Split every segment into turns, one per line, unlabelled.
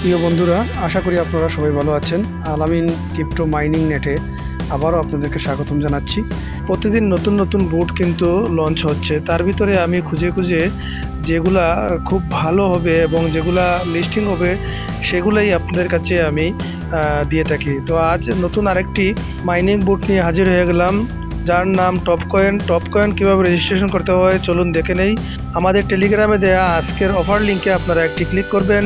প্রিয় বন্ধুরা, আশা করি আপনারা সবাই ভালো আছেন। আলামিন ক্রিপ্টো মাইনিং নেটে আবারও আপনাদেরকে স্বাগতম জানাচ্ছি। প্রতিদিন নতুন নতুন বুট কিন্তু লঞ্চ হচ্ছে। তার ভিতরে আমি খুঁজে খুঁজে যেগুলা খুব ভালো হবে এবং যেগুলা লিস্টিং হবে, সেগুলাই আপনাদের কাছে আমি দিয়ে থাকি। তো আজ নতুন আরেকটি মাইনিং বুট নিয়ে হাজির হয়ে গেলাম। যার নাম টপ কয়েন টপ কয়েন কীভাবে রেজিস্ট্রেশন করতে হয়, চলুন দেখে নেই। আমাদের টেলিগ্রামে দেয়া আজকের অফার লিঙ্কে আপনারা একটি ক্লিক করবেন।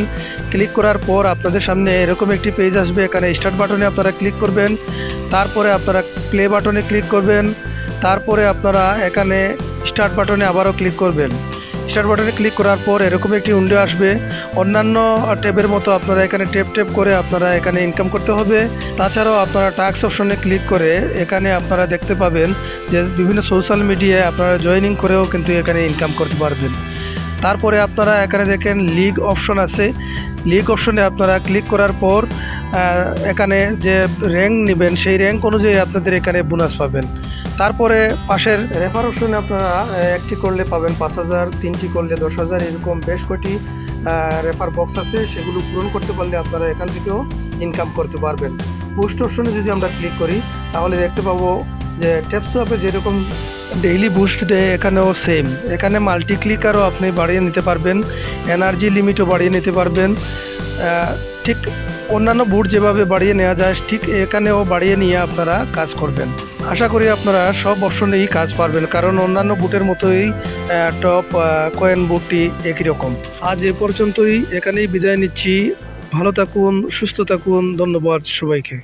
ক্লিক করার পর আপনাদের সামনে এরকম একটি পেজ আসবে, এখানে স্টার্ট বাটনে আপনারা ক্লিক করবেন। তারপরে আপনারা প্লে বাটনে ক্লিক করবেন। তারপরে আপনারা এখানে স্টার্ট বাটনে আবারও ক্লিক করবেন। স্টার্ট বাটনে ক্লিক করার পর এরকম একটি উইন্ডো আসবে। অন্যান্য ট্যাবের মতো আপনারা এখানে ট্যাপ ট্যাপ করে আপনারা এখানে ইনকাম করতে হবে। তাছাড়াও আপনারা টাস্ক অপশনে ক্লিক করে এখানে আপনারা দেখতে পাবেন যে বিভিন্ন সোশ্যাল মিডিয়ায় আপনারা জয়েনিং করেও কিন্তু এখানে ইনকাম করতে পারবেন। তারপরে আপনারা এখানে দেখেন লিগ অপশন আছে। লিগ অপশনে আপনারা ক্লিক করার পর এখানে যে র্যাঙ্ক নেবেন, সেই র্যাঙ্ক অনুযায়ী আপনাদের এখানে বোনাস পাবেন। তারপরে পাশের রেফার অপশনে আপনারা একটি করলে পাবেন পাঁচ হাজার, তিনটি করলে দশ হাজার, এরকম বেশ কটি রেফার বক্স আছে, সেগুলো পূরণ করতে পারলে আপনারা এখান থেকেও ইনকাম করতে পারবেন। পোস্ট অপশনে যদি আমরা ক্লিক করি, তাহলে দেখতে পাবো যে ট্যাপসোয়াপে যেরকম ডেইলি বুস্ট দেয়, এখানেও সেম এখানে মাল্টি ক্লিকারও আপনি বাড়িয়ে নিতে পারবেন এনার্জি লিমিটও বাড়িয়ে নিতে পারবেন। ঠিক অন্যান্য বুট যেভাবে বাড়িয়ে নেওয়া যায়, ঠিক এখানেও বাড়িয়ে নিয়ে আপনারা কাজ করবেন। আশা করি আপনারা সব অপশনেই কাজ পারবেন, কারণ অন্যান্য বুটের মতোই টপ কয়েন বুটটি একই রকম। আজ এ পর্যন্তই, এখানেই বিদায় নিচ্ছি। ভালো থাকুন, সুস্থ থাকুন, ধন্যবাদ সবাইকে।